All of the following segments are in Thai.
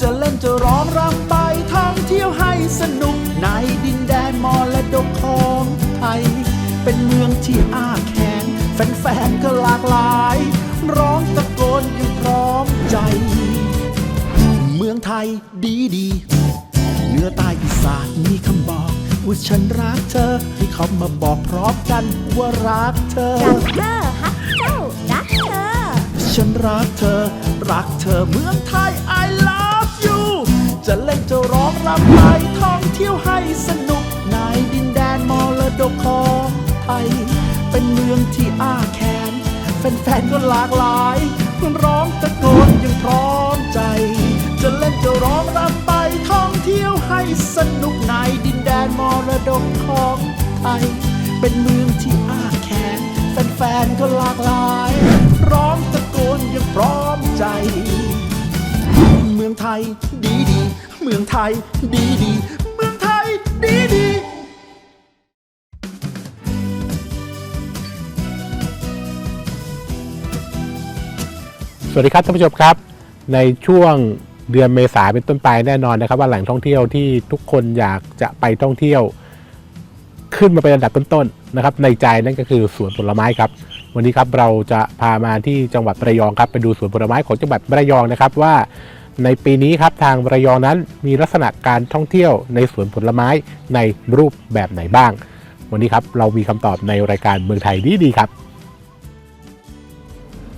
จะเล่นจะร้องรำไปท่องเที่ยวให้สนุกในดินแดนมรดกของไทย เป็นเมืองที่อ้าแขนแฟนๆก็หลากหลาย ร้องตะโกนอยังพร้อมใจ เมืองไทยดีดีเหนือใต้อีสานมีคำบอกว่าฉันรักเธอ ให้เขามาบอกพร้อมกันว่ารักเธอรักเธอฮักเจ้ารักเธอ ฉันรักเธอ รักเธอเมืองไทย I love you จะเล่นจะร้องรำไปท่องเที่ยวให้สนุกในดินแดนมรดกของไทย เป็นเมืองที่อ้าแขนแฟนๆก็หลากหลายร้องตะโกนยังพร้อมใจ จะเล่นจะร้องรำไปท่องเที่ยวให้สนุกในดินแดนมรดกของไทย เป็นเมืองที่อ้าแขนแฟนๆก็หลากหลาย ร้องตะโกนยังพร้อมใจ เมืองไทย ยดีดีเมืองไทยดีดีสวัสดีครับท่านผู้ชมครับ ในช่วงเดือนเมษาเป็นต้นไปแน่นอนนะครับ ว่าแหล่งท่องเที่ยวที่ทุกคนอยากจะไปท่องเที่ยว ขึ้นมาเป็นอันดับต้นๆนะครับ ในใจนั่นก็คือสวนผลไม้ครับ วันนี้ครับเราจะพามาที่จังหวัดระยองครับไปดูสวนผลไม้ของจังหวัดระยองนะครับว่า ในปีนี้ครับทางระยองนั้นมีลักษณะการท่องเที่ยวในสวนผลไม้ในรูปแบบไหนบ้าง วันนี้ครับเรามีคำตอบในรายการเมืองไทยดีๆครับ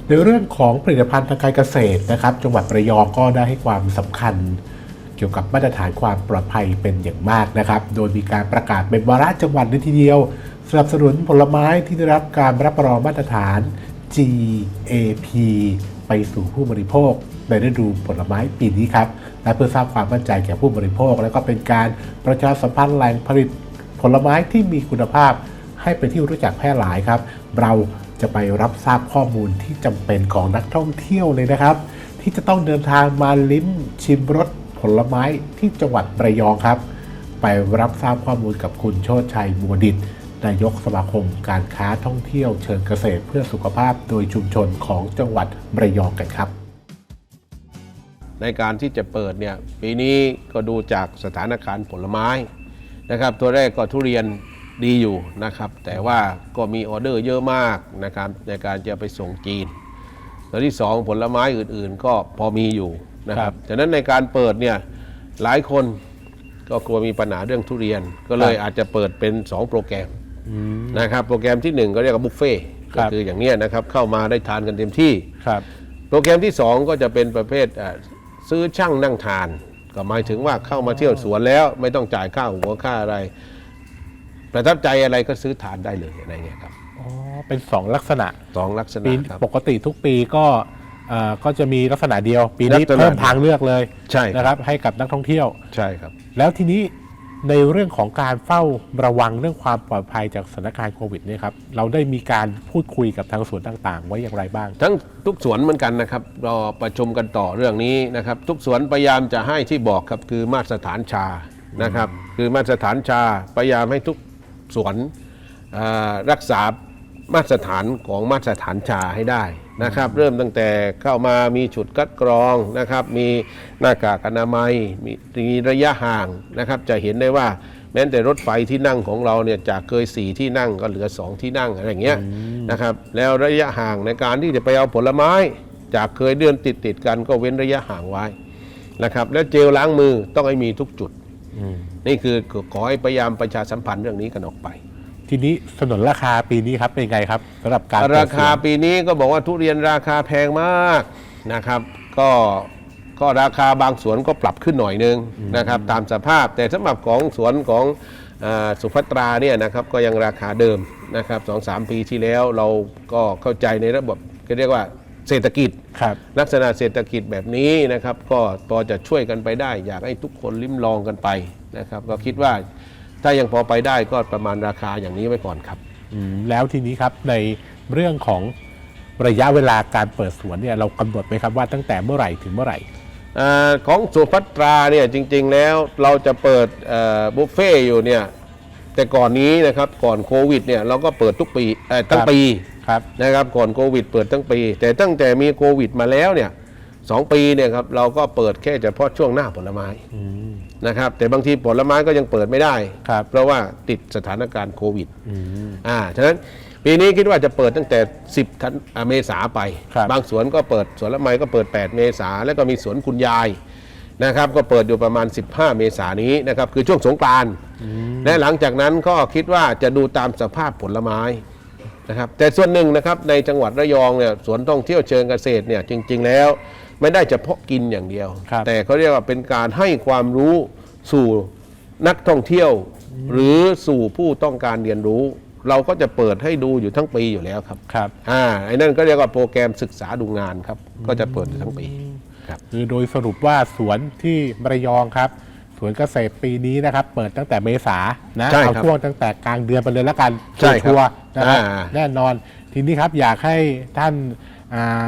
ในเรื่องของผลิตภัณฑ์ทางการเกษตรนะครับ จังหวัดระยองก็ได้ให้ความสำคัญ เกี่ยวกับมาตรฐานความปลอดภัยเป็นอย่างมากนะครับ โดยมีการประกาศเป็นวาระจังหวัดเลยทีเดียวสนับสนุนผลไม้ที่ได้รับการรับรองมาตรฐาน GAP ไปสู่ผู้บริโภค ในฤดูผลไม้ปีนี้ครับ และเพื่อสร้างความมั่นใจแก่ผู้บริโภค และก็เป็นการประชาสัมพันธ์แหล่งผลิตผลไม้ที่มีคุณภาพ ให้เป็นที่รู้จักแพร่หลายครับ เราจะไปรับทราบข้อมูลที่จำเป็นของนักท่องเที่ยวเลยนะครับ ที่จะต้องเดินทางมาลิ้มชิมรสผลไม้ที่จังหวัดระยองครับ ไปรับทราบข้อมูลกับคุณโชติชัยบัวดิต นายกสมาคมการค้าท่องเที่ยวเชิงเกษตรเพื่อสุขภาพโดยชุมชนของจังหวัดระยองกันครับ ในการที่จะเปิดเนี่ยปีนี้ก็ดูจากสถานการณ์ผลไม้นะครับตัวแรกก็ทุเรียนดีอยู่นะครับ แต่ว่าก็มีออเดอร์เยอะมากนะครับในการจะไปส่งจีน ตัวที่สองผลไม้อื่นๆ ก็พอมีอยู่นะคครัรับบฉะนั้นในการเปิดเนี่ยหลายคนก็กลัวมีปัญหาเรื่องทุเรียน ก็เลยอาจจะเปิดเป็น 2 โปรแกรม นะครับโปรแกรมที่1ก็เรียกว่าบุฟเฟ่ต์ครัก็บคืออย่างเนี้ยนะครับเข้ามาได้ทานกันเต็มที่ครับโปรแกรมที่ 2 ก็จะเป็นประเภทเอ่อซื้อช่างนั่งทาน ก็หมายถึงว่าเข้ามาเที่ยวสวนแล้ว ไม่ต้องจ่ายค่าหัวค่าอะไร ประทับใจอะไรก็ซื้อทานได้เลยอะไรเงี้ยครับอ๋อเป็นสองลักษณะสองลักษปีณะครับปกติทุกปีก็เอ่อก็จะมีลักษณะเดียว ปีนี้ลักษณะเพิ่มทางเลือกเลยใช่ครับนะครับให้กับนักท่องเที่ยวใช่ครับ แล้วทีนี้ ในเรื่องของการเฝ้าระวังเรื่องความปลอดภัยจากสถานการณ์โควิดเนี่ยครับเราได้มีการพูดคุยกับทางสวนต่างๆ ไว้อย่างไรบ้าง ทั้งทุกสวนเหมือนกันนะครับเราประชุมกันต่อเรื่องนี้นะครับ ทุกสวนพยายามจะให้ที่บอกครับคือมาตรฐานชานะครับ คือมาตรฐานชาพยายามให้ทุกสวนอ่ารักษามาตรฐานของมาตรฐานชาให้ได้ นะครับ เริ่มตั้งแต่เข้ามามีฉุดคัดกรองนะครับ มีหน้ากากอนามัยมีมีระยะห่างนะครับ จะเห็นได้ว่าแม้แต่รถไฟที่นั่งของเราเนี่ยจากเคยสี่ที่นั่งก็เหลือสองที่นั่งอะไรอย่างเงี้ยนะครับ แล้วระยะห่างในการที่จะไปเอาผลไม้ จากเคยเดือนติดติดๆกันก็เว้นระยะห่างไว้นะครับ แล้วเจลล้างมือต้องให้มีทุกจุดนี่คือขอให้พยายามประชาสัมพันธ์เรื่องนี้กันออกไป ทีนี้สนนราคาปีนี้ครับเป็นไงครับสำหรับการเปิดราคาสวนปีนี้ก็บอกว่าทุเรียนราคาแพงมากนะครับ ก็ก็ราคาบางสวนก็ปรับขึ้นหน่อยนึงนะครับ ตามสภาพแต่สำหรับของสวนของอาสุภัตราเนี่ยนะครับก็ยังราคาเดิมนะครับสองสามปีที่แล้วเราก็เข้าใจในระบบก็เรียกว่าเศรษฐกิจครับลักษณะเศรษฐกิจแบบนี้นะครับ ก็พอจะช่วยกันไปได้ อยากให้ทุกคนลิ้มลองกันไปนะครับ ก็คิดว่า ถ้ายังพอไปได้ก็ประมาณราคาอย่างนี้ไว้ก่อนครับ อืมแล้วทีนี้ครับในเรื่องของระยะเวลาการเปิดสวนเนี่ยเรากำหนดไหมครับว่าตั้งแต่เมื่อไหร่ถึงเมื่อไหร่ เออของสุพัตราเนี่ยจริงๆแล้วเราจะเปิดเอ่อบุฟเฟ่ต์อยู่เนี่ยแต่ก่อนนี้นะครับก่อนโควิดเนี่ยเราก็เปิดทุกปีเอ่อทั้งครับ ปีครับ นะครับก่อนโควิดเปิดทั้งปี แต่ตั้งแต่มีโควิดมาแล้วเนี่ยสองปีเนี่ยครับเราก็เปิดแค่เฉพาะช่วงหน้าผลไม้ นะครับ แต่บางทีผลไม้ก็ยังเปิดไม่ได้ ครับเพราะว่าติดสถานการณ์โควิดอ่าฉะนั้นปีนี้คิดว่าจะเปิดตั้งแต่ 10ธันอ่าเมษาไปครับบางสวนก็เปิดสวนละไมก็เปิด 8 เมษาแล้วก็มีสวนคุณยายนะครับ ก็เปิดอยู่ประมาณ 15 เมษายนนี้นะครับ คือช่วงสงกรานต์และหลังจากนั้นก็คิดว่าจะดูตามสภาพผลไม้นะครับ แต่ส่วนหนึ่งนะครับในจังหวัดระยองเนี่ยสวนท่องเที่ยวเชิงเกษตรเนี่ยจริง ๆ แล้ว ไม่ได้เฉพาะกินอย่างเดียว ครับแต่เขาเรียกว่าเป็นการให้ความรู้สู่นักท่องเที่ยว หรือสู่ผู้ต้องการเรียนรู้ เราก็จะเปิดให้ดูอยู่ทั้งปีอยู่แล้วครับครับ อ่าไอ้นั่นก็เรียกว่าโปรแกรมศึกษาดูงานครับ ก็จะเปิดอยู่ทั้งปีครับ คือโดยสรุปว่าสวนที่มระยองครับ สวนเกษตรปีนี้นะครับ เปิดตั้งแต่เมษานะใช่เอาครับช่วงตั้งแต่กลางเดือนไปเลยละกันใช่ครับชัวร์ๆนะครับอ่า แน่นอนทีนี้ครับอยากให้ท่านอ่า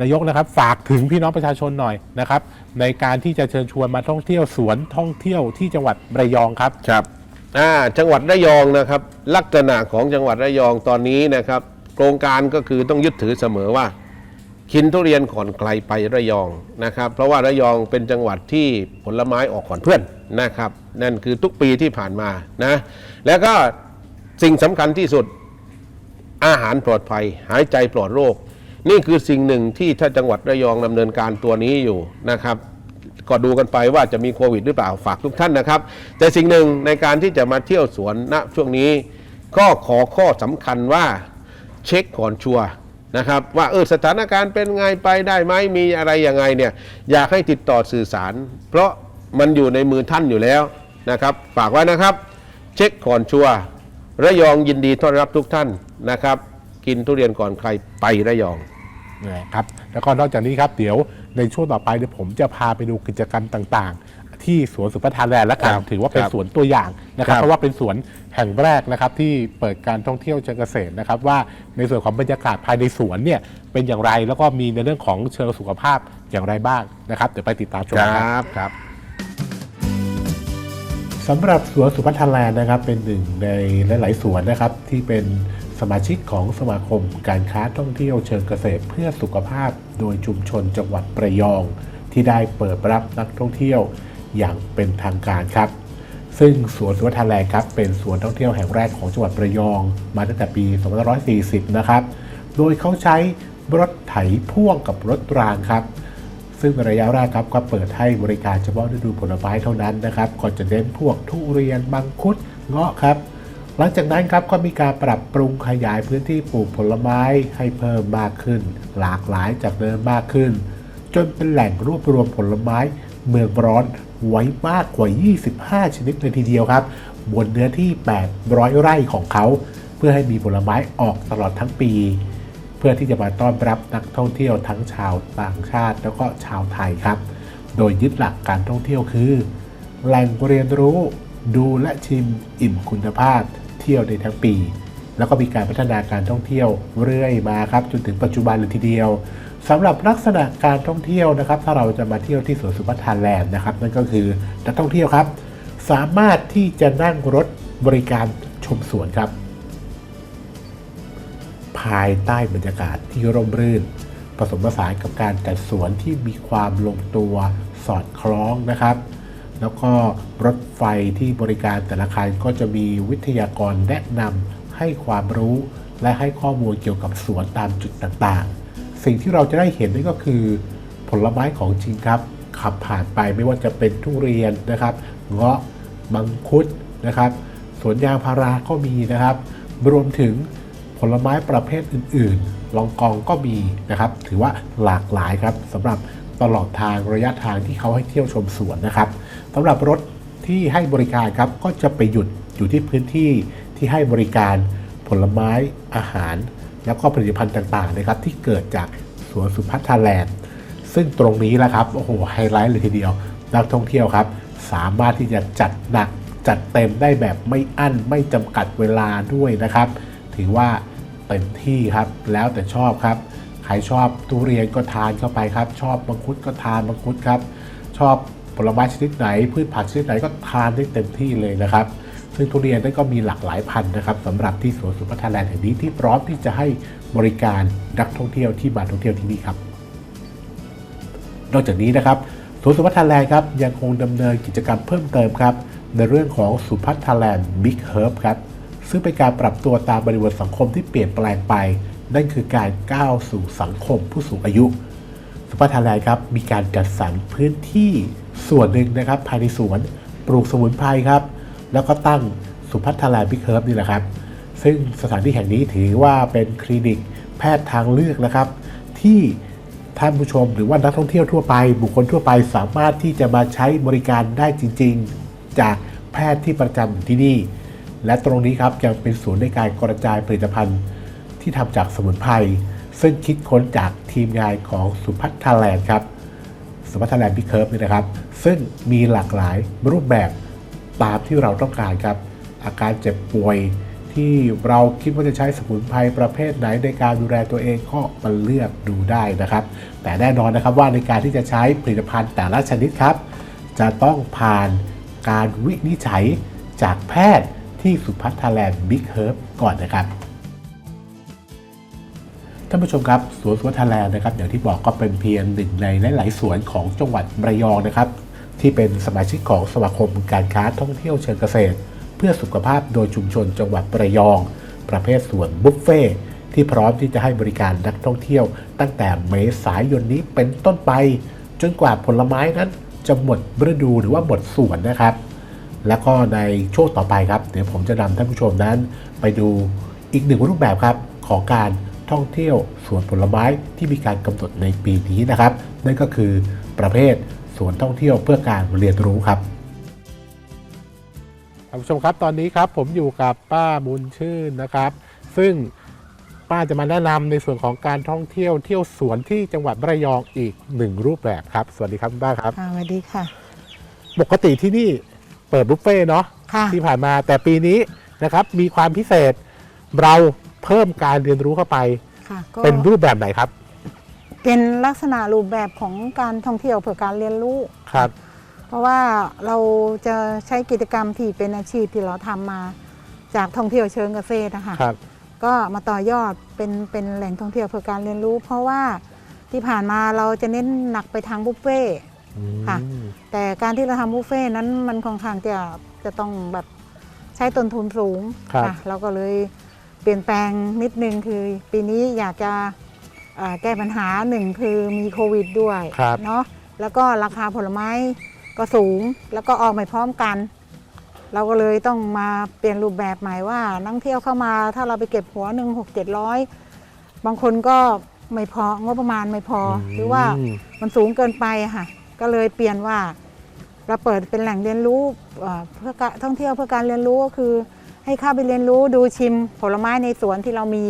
นายกนะครับฝากถึงพี่น้องประชาชนหน่อยนะครับในการที่จะเชิญชวนมาท่องเที่ยวสวนท่องเที่ยวที่จังหวัดระยองครับครับอ่าจังหวัดระยองนะครับ ลักษณะของจังหวัดระยองตอนนี้นะครับ โครงการก็คือต้องยึดถือเสมอว่ากินทุเรียนก่อนใครไประยองนะครับ เพราะว่าระยองเป็นจังหวัดที่ผลไม้ออกก่อนเพื่อนนะครับ นั่นคือทุกปีที่ผ่านมานะแล้วก็สิ่งสำคัญที่สุดอาหารปลอดภัย หายใจปลอดโรค นี่คือสิ่งหนึ่งที่ถ้าจังหวัดระยองดำเนินการตัวนี้อยู่นะครับ ก็ดูกันไปว่าจะมีโควิดหรือเปล่าฝากทุกท่านนะครับ แต่สิ่งหนึ่งในการที่จะมาเที่ยวสวนณช่วงนี้ ก็ขอข้อสำคัญว่าเช็คก่อนชัวนะครับว่าเออสถานการณ์เป็นไงไปได้ไหมมีอะไรยังไงเนี่ยอยากให้ติดต่อสื่อสาร เพราะมันอยู่ในมือท่านอยู่แล้วนะครับฝากไว้นะครับ เช็คก่อนชัวระยองยินดีต้อนรับทุกท่านนะครับ กินทุเรียนก่อนใครไประยอง นะครับแล้วก็นอกจากนี้ครับเดี๋ยวในช่วงต่อไปเดี๋ยวผมจะพาไปดูกิจกรรมต่างๆ ที่สวนสุพัฒนาแลนด์และกันครับถือว่าเป็นครับสวนตัวอย่างนะครับ ครับเพราะว่าเป็นสวนแห่งแรกนะครับที่เปิดการท่องเที่ยวเชิงเกษตรนะครับ ว่าในส่วนของบรรยากาศภายในสวนเนี่ยเป็นอย่างไรแล้วก็มีในเรื่องของเชิงสุขภาพอย่างไรบ้างนะครับเดี๋ยวไปติดตามชมคกันรับครับ สำหรับสวนสุพัฒนาแลนด์นะครับเป็นหนึ่งในหลาย ๆ สวนนะครับที่เป็น สมาชิกของสมาคมการค้าท่องเที่ยวเชิงเกษตรเพื่อสุขภาพ โดยชุมชนจังหวัดประยอง ที่ได้เปิดรับนักท่องเที่ยวอย่างเป็นทางการครับ ซึ่งสวนสุพัฒนแลนด์ครับเป็นสวนท่องเที่ยวแห่งแรกของจังหวัดประยอง มาตั้งแต่ปี 2540 นะครับโดยเขาใช้รถไถพ่วงกับรถรางครับ ซึ่งระยะแรกครับก็เปิดให้บริการเฉพาะฤดูผลไม้เท่านั้นนะครับก่อนจะเน้นพวกทุเรียนมังคุดเงาะครับ หลังจากนั้นครับก็มีการปรับปรุงขยายพื้นที่ปลูกผลไม้ให้เพิ่มมากขึ้น หลากหลายจากเดิมมากขึ้น จนเป็นแหล่งรวบรวมผลไม้เมืองร้อนไว้มากกว่า 25 ชนิดเลยทีเดียวครับ บนเนื้อที่ 800 ไร่ของเขา เพื่อให้มีผลไม้ออกตลอดทั้งปี เพื่อที่จะมาต้อนรับนักท่องเที่ยวทั้งชาวต่างชาติ แล้วก็ชาวไทยครับ โดยยึดหลักการท่องเที่ยวคือ แหล่งเรียนรู้ ดูและชิมอิ่มคุณภาพ เที่ยวในทั้งปี แล้วก็มีการพัฒนาการท่องเที่ยวเรื่อยมาครับจนถึงปัจจุบันเลยทีเดียวสำหรับลักษณะการท่องเที่ยวนะครับ ถ้าเราจะมาเที่ยวที่สวนสุพัฒนาแลนด์นะครับ นั่นก็คือนักท่องเที่ยวครับ สามารถที่จะนั่งรถบริการชมสวนครับ ภายใต้บรรยากาศที่ร่มรื่น ผสมผสานกับการจัดสวนที่มีความลงตัวสอดคล้องนะครับ แล้วก็รถไฟที่บริการแต่ละคันก็จะมีวิทยากรแนะนำให้ความรู้ และให้ข้อมูลเกี่ยวกับสวนตามจุดต่างๆ สิ่งที่เราจะได้เห็นนั่นก็คือ ผลไม้ของจริงครับ ขับผ่านไปไม่ว่าจะเป็นทุเรียนนะครับ เงาะมังคุดนะครับสวนยางพาราก็มีนะครับ รวมถึงผลไม้ประเภทอื่นๆ ลองกองก็มีนะครับ ถือว่าหลากหลายครับสำหรับตลอดทางระยะทางที่เขาให้เที่ยวชมสวนนะครับ สำหรับรถที่ให้บริการครับก็จะไปหยุดอยู่ที่พื้นที่ที่ให้บริการผลไม้อาหาร แล้วก็ผลิตภัณฑ์ต่างๆนะครับ ที่เกิดจากสวนสุพัฒนาแลนด์ ซึ่งตรงนี้แหละครับโอ้โหไฮไลท์เลยทีเดียวนักท่องเที่ยวครับ สามารถที่จะจัดหนักจัดเต็มได้แบบไม่อั้นไม่จำกัดเวลาด้วยนะครับ ถือว่าเต็มที่ครับแล้วแต่ชอบครับใครชอบทุเรียนก็ทานเข้าไปครับ ชอบมังคุดก็ทานมังคุดครับ ชอบ ผลไม้ชนิดไหน พืชผักชนิดไหนก็ทานได้เต็มที่เลยนะครับ ซึ่งทุเรียนนั้นก็มีหลากหลายพันธุ์นะครับสำหรับที่สวนสุพัฒนาแลนด์แห่งนี้ที่พร้อมที่จะให้บริการนักท่องเที่ยวที่มาท่องเที่ยวที่นี่ครับ นอกจากนี้นะครับสวนสุพัฒนาแลนด์ครับยังคงดำเนินกิจกรรมเพิ่มเติมครับในเรื่องของสุพัฒนาแลนด์บิ๊กเฮิร์บครับซึ่งเป็นการปรับตัวตามบริบทสังคมที่เปลี่ยนแปลงไป นั่นคือการก้าวสู่สังคมผู้สูงอายุ สุพัฒนาแลนด์ครับมีการจัดสรรพื้นที่ส่วนหนึ่งนะครับ ภายในสวนปลูกสมุนไพรครับ แล้วก็ตั้งสุพัฒนาแลนด์พิเฮิร์บนี่แหละครับ ซึ่งสถานที่แห่งนี้ถือว่าเป็นคลินิกแพทย์ทางเลือกนะครับ ที่ท่านผู้ชมหรือว่านักท่องเที่ยวทั่วไป บุคคลทั่วไปสามารถที่จะมาใช้บริการได้จริง ๆ จากแพทย์ที่ประจำอยู่ที่นี่ และตรงนี้ครับยังเป็นศูนย์ในการกระจายผลิตภัณฑ์ที่ทำจากสมุนไพร ซึ่งคิดค้นจากทีมงานของสุพัฒนาแลนด์ครับสุพัฒนาแลนด์บิ๊กเคิร์ฟนี่นะครับ ซึ่งมีหลากหลายรูปแบบตามที่เราต้องการครับ อาการเจ็บป่วยที่เราคิดว่าจะใช้สมุนไพรประเภทไหนในการดูแลตัวเองก็มาเลือกดูได้นะครับ แต่แน่นอนนะครับว่าในการที่จะใช้ผลิตภัณฑ์แต่ละชนิดครับ จะต้องผ่านการวินิจฉัยจากแพทย์ที่สุพัฒนาแลนด์บิ๊กเฮิร์บก่อนนะครับ ท่านผู้ชมครับสวนสวัฒนาแลนด์นะครับอย่างที่บอกก็เป็นเพียงหนึ่งในหลาย ๆ สวนของจังหวัดระยองนะครับ ที่เป็นสมาชิกของสมาคมการค้าท่องเที่ยวเชิงเกษตร เพื่อสุขภาพโดยชุมชนจังหวัดระยอง ประเภทสวนบุฟเฟ่ที่พร้อมที่จะให้บริการนักท่องเที่ยว ตั้งแต่เมษายนนี้เป็นต้นไป จนกว่าผลไม้นั้นจะหมดฤดูหรือว่าหมดสวนนะครับ แล้วก็ในช่วงต่อไปครับ เดี๋ยวผมจะนำท่านผู้ชมนั้นไปดูอีกหนึ่งรูปแบบครับของการ ท่องเที่ยวสวนผลไม้ที่มีการกำหนดในปีนี้นะครับ นั่นก็คือประเภทสวนท่องเที่ยวเพื่อการเรียนรู้ครับท่านผู้ชมครับตอนนี้ครับผมอยู่กับป้าบุญชื่นนะครับ ซึ่งป้าจะมาแนะนำในส่วนของการท่องเที่ยวเที่ยวสวนที่จังหวัดระยองอีกหนึ่งรูปแบบครับ สวัสดีครับคุณป้าครับค่ะสวัสดีค่ะ ปกติที่นี่เปิดบุฟเฟ่ต์เนาะค่ะที่ผ่านมาแต่ปีนี้นะครับมีความพิเศษเรา เพิ่มการเรียนรู้เข้าไป ค่ะก็เป็นรูปแบบไหนครับเป็นลักษณะรูปแบบของการท่องเที่ยวเพื่อการเรียนรู้ ครับ เพราะว่าเราจะใช้กิจกรรมที่เป็นอาชีพที่เราทำมาจากท่องเที่ยวเชิงเกษตรนะคะครับ ก็มาต่อยอดเป็นเป็นแหล่งท่องเที่ยวเพื่อการเรียนรู้ เพราะว่าที่ผ่านมาเราจะเน้นหนักไปทางบุฟเฟ่ต์ ค่ะ อืม แต่การที่เราทำบุฟเฟ่ต์นั้นมันค่อนข้างจะจะต้องแบบใช้ต้นทุนสูงครับค่ะเราก็เลย เปลี่ยนแปลงนิดนึงคือ ปีนี้อยากจะอ่าแก้ปัญหาหนึ่งคือมีโควิดด้วยครับเนาะแล้วก็ราคาผลไม้ก็สูงแล้วก็ออกไม่พร้อมกัน เราก็เลยต้องมาเปลี่ยนรูปแบบใหม่ว่า นักท่องเที่ยวเข้ามาถ้าเราไปเก็บหัวหนึ่งหกเจ็ดร้อยบางคนก็ไม่พองบประมาณไม่พออหรือว่ามมันสูงเกินไปอะค่ะ ก็เลยเปลี่ยนว่าเราเปิดเป็นแหล่งเรียนรู้เอ่อเพื่อการท่องเที่ยวเพื่อการเรียนรู้ก็คือ ให้เข้าไปเรียนรู้ดูชิมผลไม้ในสวนที่เรามี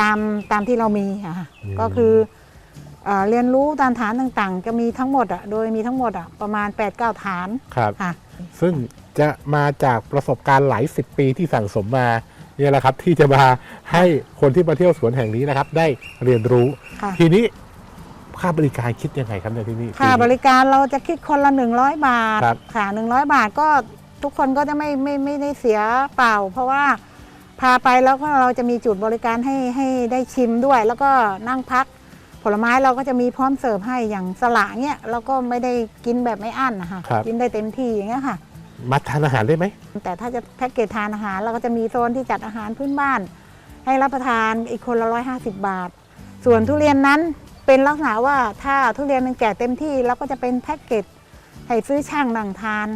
ตามตามที่เรามีอะค่ะก็คือเอ่อเรียนรู้ตามฐานต่างๆ จะมีทั้งหมดอะโดยมีทั้งหมดอะประมาณ 8-9 ฐานครับ ค่ะ ซึ่งจะมาจากประสบการณ์หลายสิบปีที่สั่งสมมาเนี่ยแหละครับที่จะมาให้คนที่มาเที่ยวสวนแห่งนี้นะครับ ได้เรียนรู้ ค่ะ ทีนี้ค่าบริการคิดยังไงครับในที่นี่ ค่าบริการเราจะคิดคนละ 100 บาทครับ ค่ะ100 บาทก็ ทุกคนก็จะไม่ไม่ไม่ได้เสียเปล่า เพราะว่าพาไปแล้วก็เราจะมีจุดบริการให้ให้ได้ชิมด้วย แล้วก็นั่งพัก ผลไม้เราก็จะมีพร้อมเสิร์ฟให้อย่างสละเนี่ยเราก็ไม่ได้กินแบบไม่อั้นนะคะครับ กินได้เต็มที่อย่างเงี้ยค่ะ มาทานอาหารได้ไหม แต่ถ้าจะแพ็กเกจทานอาหารเราก็จะมีโซนที่จัดอาหารพื้นบ้าน ให้รับประทานอีกคนละร้อยห้าสิบบาท ส่วนทุเรียนนั้นเป็นลักษณะว่าถ้าทุเรียนมันแก่เต็มที่เราก็จะเป็นแพ็กเกจให้ซื้อช่างนั่งทาน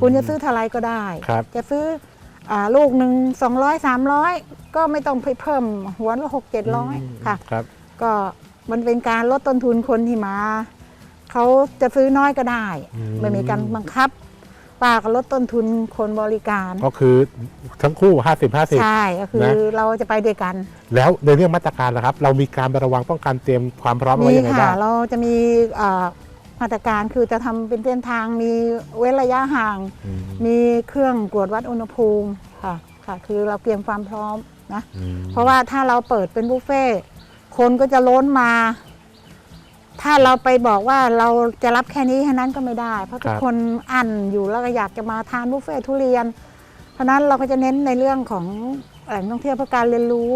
คุณจะซื้อเท่าไรก็ได้ ครับจะซื้ออาลูกหนึ่งสองร้อยสามร้อยก็ไม่ต้องไปเพิ่มหัวละหกเจ็ดร้อยค่ะครับ ก็มันเป็นการลดต้นทุนคนที่มาเขาจะซื้อน้อยก็ได้อืมไม่มีการบังคับไปป้าก็ลดต้นทุนคนบริการ ก็คือทั้งคู่ 50 50 ใช่ ก็คือนะเราจะไปด้วยกัน แล้วในเรื่องมาตรการนะครับ เรามีการระวังป้องกันเตรียมความพร้อมเอาไว้มียังไงค่ะบ้างเราจะมีเอ่อ มาตรการคือจะทำเป็นเส้นทางมีเว้นระยะห่าง อืมมีเครื่องตรวจวัดอุณหภูมิค่ะค่ะคือเราเตรียมความพร้อมนะ อืมเพราะว่าถ้าเราเปิดเป็นบุฟเฟ่ต์คนก็จะล้นมา ถ้าเราไปบอกว่าเราจะรับแค่นี้แค่นั้นก็ไม่ได้ เพราะทุกคนอั้นอยู่แล้วก็อยากจะมาทานบุฟเฟ่ต์ทุเรียน เพราะฉะนั้นเราก็จะเน้นในเรื่องของแหล่งท่องเที่ยวเพื่อการเรียนรู้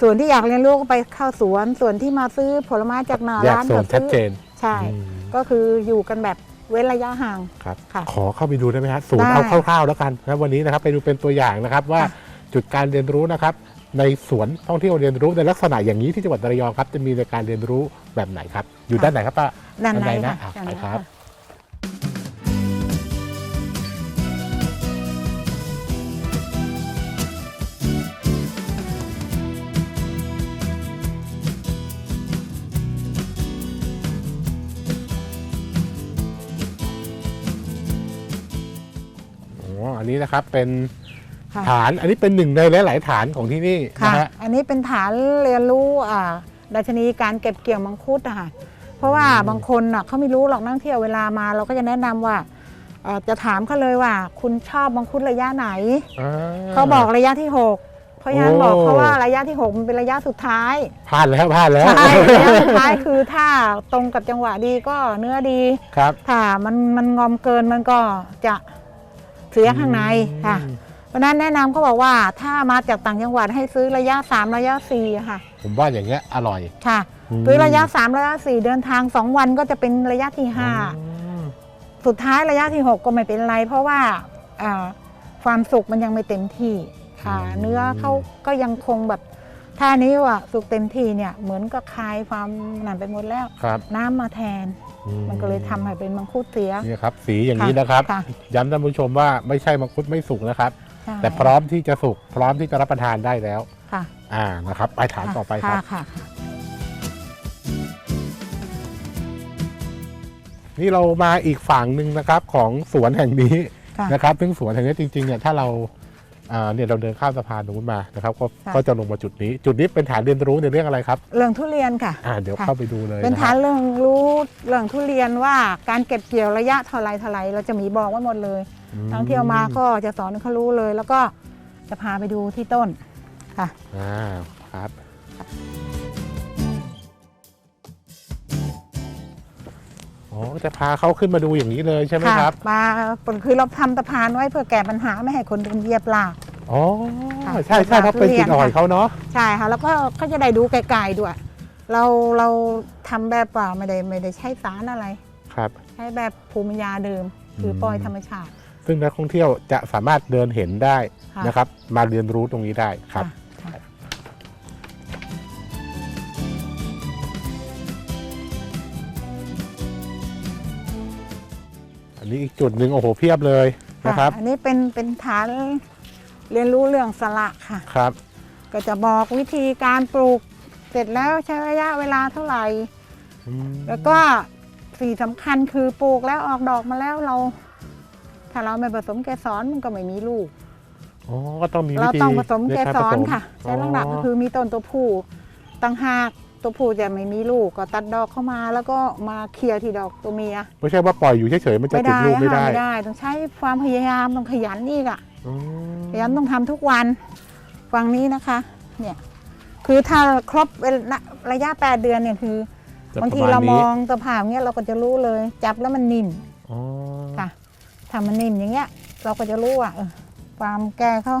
ส่วนที่อยากเรียนรู้ก็ไปเข้าสวน ส่วนที่มาซื้อผลไม้จากหน้าแยกร้านโซนก็ชัดซื้อเจน ใช่ อืม ก็คืออยู่กันแบบเว้นระยะห่าง ครับค่ะ ขอเข้าไปดูได้ไหมฮะศูนย์ได้เอาคร่าวๆแล้วกันนะวันนี้นะครับไปดูเป็นตัวอย่างนะครับว่าค่ะจุดการเรียนรู้นะครับ ในสวนท่องเที่ยวเรียนรู้ในลักษณะอย่างนี้ที่จังหวัดระยองครับ จะมีในการเรียนรู้แบบไหนครับ อยู่ด้านไหนครับป้าด้านในนะค่ะอะด้านไปในครับ ค่ะ นนี้นะครับ เป็นค่ะฐานอันนี้เป็นหนึ่งในหลาย ๆ ฐานของที่นี่ค่ะนะฮะ อันนี้เป็นฐานเรียนรู้อ่าดัชนีการเก็บเกี่ยวมังคุดอะค่ะเพราะว่าบางคนน่ะเขาไม่รู้หรอกนักท่องเที่ยวเวลามา เราก็จะแนะนำว่าเอ่อจะถามเขาเลยว่า คุณชอบมังคุดระยะไหน อ่ เขาบอกระยะที่ 6 เพราะฉะนั้นโอ้ บอกเขาว่าระยะที่ 6 มันเป็นระยะสุดท้ายพลาดแล้วพลาดแล้วใช่ระยะสุดท้ายคือถ้าตรงกับจังหวะดีก็เนื้อดี ครับถ้ามันมันงอมเกินมันก็จะ เสียข้างในค่ะอืมเพราะฉะนั้นแนะนำเขาบอกว่าถ้ามาจากต่างจังหวัดให้ซื้อระยะ 3 ระยะ4อะค่ะ ผมว่าอย่างเงี้ยอร่อย ค่ะอืม ซื้อระยะ 3 ระยะ 4 เดินทาง 2 วันก็จะเป็นระยะที่อืม5สุดท้ายระยะที่ 6 ก็ไม่เป็นไร เพราะว่าอ่าความสุกมันยังไม่เต็มที่ค่ะเนื้อเขาก็ยังคงแบบถ้านี้ว่าสุกเต็มที่เนี่ยเหมือนกับคายความหนันไปหมดแล้ว ครับ น้ำมาแทนอื มันก็เลยทำให้เป็นมังคุดเสียนี่ครับ สีอย่างนี้นะครับค่ะย้ำท่านผู้ชมว่าไม่ใช่มังคุดไม่สุกนะครับใช่แต่พร้อมที่จะสุกพร้อมที่จะรับประทานได้แล้วค่ะอ่านะครับ ไปฐานต่อไปครับค่ะค่ะนี่เรามาอีกฝั่งหนึ่งนะครับของสวนแห่งนี้ค่ะนะครับซึ่งสวนแห่งนี้จริงๆเนี่ยถ้าเราอ่า เนี่ยเราเดินข้ามสะพานตรงนู้นมานะครับก็ค่ะ ก็จะลงมาจุดนี้ จุดนี้เป็นฐานเรียนรู้ในเรื่องอะไรครับเรื่องทุเรียนค่ะ อ่าเดี๋ยวค่ะ เข้าไปดูเลยเป็นนะคฐารันบเรื่องรู้เรื่องทุเรียนว่าการเก็บเกี่ยวระยะเท่าไรเท่าไรเราจะมีบอกไว้หมดเลยนักท่องเที่ยวมาก็จะสอนให้เขารู้เลย แล้วก็จะพาไปดูที่ต้นค่ะ อ่าครับ จะพาเขาขึ้นมาดูอย่างนี้เลยใช่ไหมครับมาคือเราทำสะพานไว้เพื่อแก้ปัญหาไม่ให้คนเดินเหยียบลากอ๋อค่ะใช่ใช่เพราะเป็นทุเรีจุยดนอ่อนค่ะเขาเนาะใช่ค่ะแล้วก็ก็จะได้ดูไกลๆด้วย เราเราทำแบบว่าไม่ได้ไม่ได้ใช้สารอะไรครับใช้แบบภูมิปัญญาเดิมคืออมปล่อยธรรมชาติ ซึ่งนักท่องเที่ยวจะสามารถเดินเห็นได้ค่ะนะครับ มาเรียนรู้ตรงนี้ได้ครับ นนี้อีกจุดหนึ่งโอ้โหเพียบเลยนะครับอันนี้เป็นเป็นฐานเรียนรู้เรื่องสละค่ะครับ ก็จะบอกวิธีการปลูกเสร็จแล้วใช้ระยะเวลาเท่าไหร่อืมแล้วก็สิ่งสำคัญคือปลูกแล้วออกดอกมาแล้วเรา ถ้าเราไม่ผสมเกสรมันก็ไม่มีลูกอ๋อก็ต้องมีวิเราธีต้องผสมในเกการสผรมค่ะ ใช้หลักๆก็คือมีต้นตัวผู้ต่างหาก ตัวผู้จะไม่มีลูกก็ตัดดอกเข้ามาแล้วก็มาเคลียร์ที่ดอกตัวเมียไม่ใช่ว่าปล่อยอยู่เฉยๆมันจะไม่ติดได้ลูกไม่ค่ะได้ไม่ได้ต้องใช้ความพยายามต้องขยันอีกอะอืมขยันต้องทำทุกวันฟังนี้นะคะเนี่ยคือถ้าครบเวลาระยะ 8 เดือนเนี่ยคือจะบางทีประณเรามนี้องตัวผ่าเงี้ยเราก็จะรู้เลย จับแล้วมันนิ่มอ๋อค่ะถ้ามันนิ่มอย่างเงี้ย เราก็จะรู้ว่าเออความแก่เขา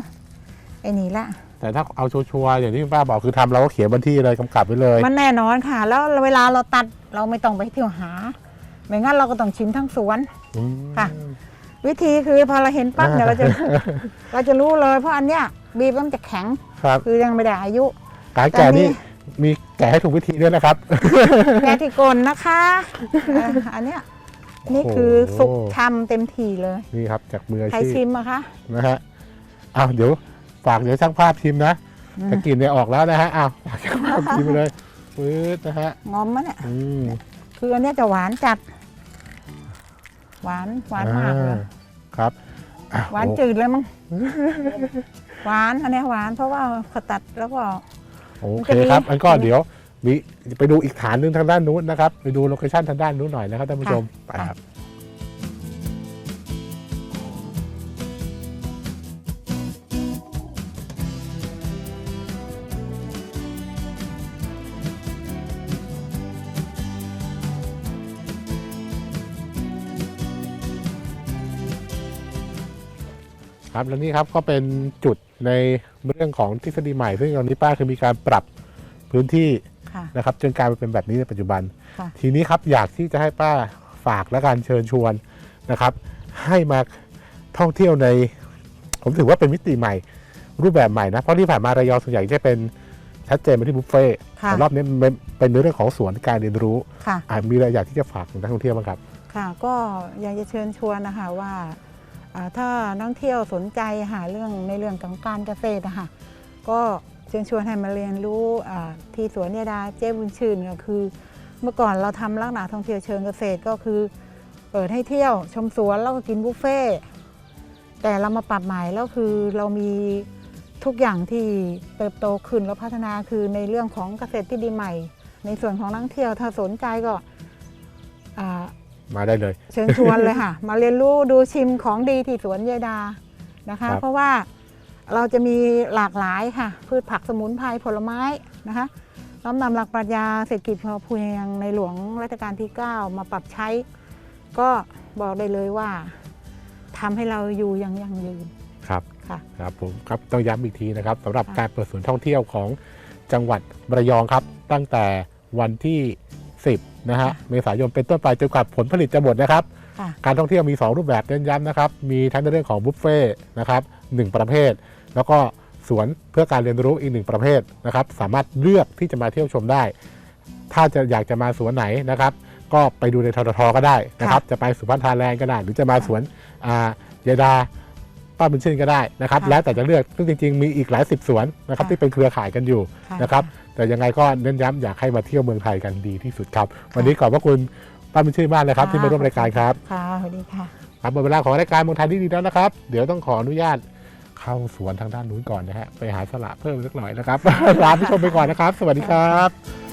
ไอ้นี่ละ แต่ถ้าเอาชัวร์ๆอย่างที่คุณป้าบอกคือทำเราก็เขียนวันที่เลยกำกับไว้เลย มันแน่นอนค่ะ แล้วเวลาเราตัดเราไม่ต้องไปเที่ยวหา ไม่งั้นเราก็ต้องชิมทั้งสวน อืม ค่ะ วิธีคือพอเราเห็นปั๊บเนี่ยเราจะ เราจะรู้เลยเพราะอันเนี้ยบีบแล้วมันจะแข็งครับคือยังไม่ได้อายุ การแก่นี่มีแก่ให้ถูกวิธีด้วยนะครับแกะที่กลนนะคะเอ่ออันเนี้ยนี่คือสุกชำเต็มที่เลย นี่ครับจากมืออาใครชีชิพมอะคะ นะฮะอ้าวเดี๋ยว ฝากเดี๋ยวช่างภาพชิมนะอืมตะกินเนี่ยออกแล้วนะฮะอ้าวฝากช่างภาพชิมไปเลยปื๊ดนะฮะงอมมะเนี่ยอืมคืออันเนี้ยจะหวานจัด หวานหวานมากเลยอ่คครับอะหวานโอ้จืดเลยมั้งหวานอันเนี้ยหวานเพราะว่าเขาตัดแล้วก็ โอเคมันจะมีครับอันก็เดี๋ยวมีไปดูอีกฐานหนึงทางด้านนู้นนะครับ ไปดูโลเคชั่นทางด้านนู้นหน่อยนะครับท่านผู้ชมไปครับ ครับและนี่ครับก็เป็นจุดในเรื่องของทฤษฎีใหม่ ซึ่งตอนนี้ป้าคือมีการปรับพื้นที่ค่ะ นะครับจนกลายมาเป็นแบบนี้ในปัจจุบัน ค่ะ ทีนี้ครับอยากที่จะให้ป้าฝากและการเชิญชวนนะครับ ให้มาท่องเที่ยวใน ผมถือว่าเป็นมิติใหม่ รูปแบบใหม่นะ เพราะที่ผ่านมาระยองส่วนใหญ่จะเป็นชัดเจนไปที่บุฟเฟ่ต์ค่ะ แต่รอบนี้มันเป็นในเรื่องของสวนการเรียนรู้ค่ะอะมีอะไรอยากที่จะฝากถึงนักท่องเที่ยวบ้างครับ ค่ะ ก็อยากจะเชิญชวนนะคะว่าอ่า ถ้านักเที่ยวสนใจหาเรื่องในเรื่องของการเกษตรนะคะก็เชิญชวนให้มาเรียนรู้ที่สวนยดาเจ้บุญชื่นก็คือ เมื่อก่อนเราทำลักษณะท่องเที่ยวเชิงเกษตรก็คือ เปิดให้เที่ยวชมสวนแล้วก็กินบุฟเฟ่แต่เรามาปรับใหม่แล้วคือเรามีทุกอย่างที่เติบโตขึ้นแล้วพัฒนาคือในเรื่องของเกษตรที่ดีใหม่ ในส่วนของนักเที่ยวถ้าสนใจก็ มาได้เลย เชิญชวนเลยค่ะ มาเรียนรู้ดูชิมของดีที่สวนยายดานะคะ ครับ เพราะว่าเราจะมีหลากหลายค่ะ พืชผักสมุนไพรผลไม้นะคะน้อมนำหลักปรัชญาเศรษฐกิจพอเพียงในหลวงรัชกาลที่ 9 มาปรับใช้ ก็บอกได้เลยว่าทำให้เราอยู่อยังยั่งยืนครับค่ะ ครับผมครับต้องย้ำอีกทีนะครับสำหรับค่ะ การเปิดศูนย์ท่องเที่ยวของจังหวัดระยองครับ ตั้งแต่วันที่ 10 นะฮะเมษายนเป็นต้นไปจนกว่าผลผลิตจะหมดนะครับค่ะการท่องเที่ยวมี 2 รูปแบบเน้นย้ำนะครับ มีทั้งในเรื่องของบุฟเฟ่ต์นะครับหนึ่งประเภท แล้วก็สวนเพื่อการเรียนรู้อีกหนึ่งประเภทนะครับ สามารถเลือกที่จะมาเที่ยวชมได้ ถ้าจะอยากจะมาสวนไหนนะครับ ก็ไปดูในทททก็ได้นะครับ จะไปสุพรรณทาแลนด์ก็ได้หรือจะมาสวนอ่ายายดาป้าบุญชื่นก็ได้นะครับค่ะแล้วแต่จะเลือกซึ่งจริงๆ มีอีกหลายสิบสวนนะครับค่ะที่เป็นเครือข่ายกันอยู่ค่ะนะครับ แต่ยังไงก็เน้นย้ำอยากให้มาเที่ยวเมืองไทยกันดีที่สุดครับ วันนี้ขอบพระคุณป้าบุญชื่นมากเลยครับ ที่มาร่วมรายการครับค่ะสวัสดีค่ะครับหมดเวลาของรายการเมืองไทยที่ดีแล้วนะครับ เดี๋ยวต้องขออนุญาตเข้าสวนทางด้านนู้นก่อนนะฮะไปหาสละเพิ่มสักหน่อยนะครับลาผู้ชมไปก่อนนะครับ สวัสดีครับ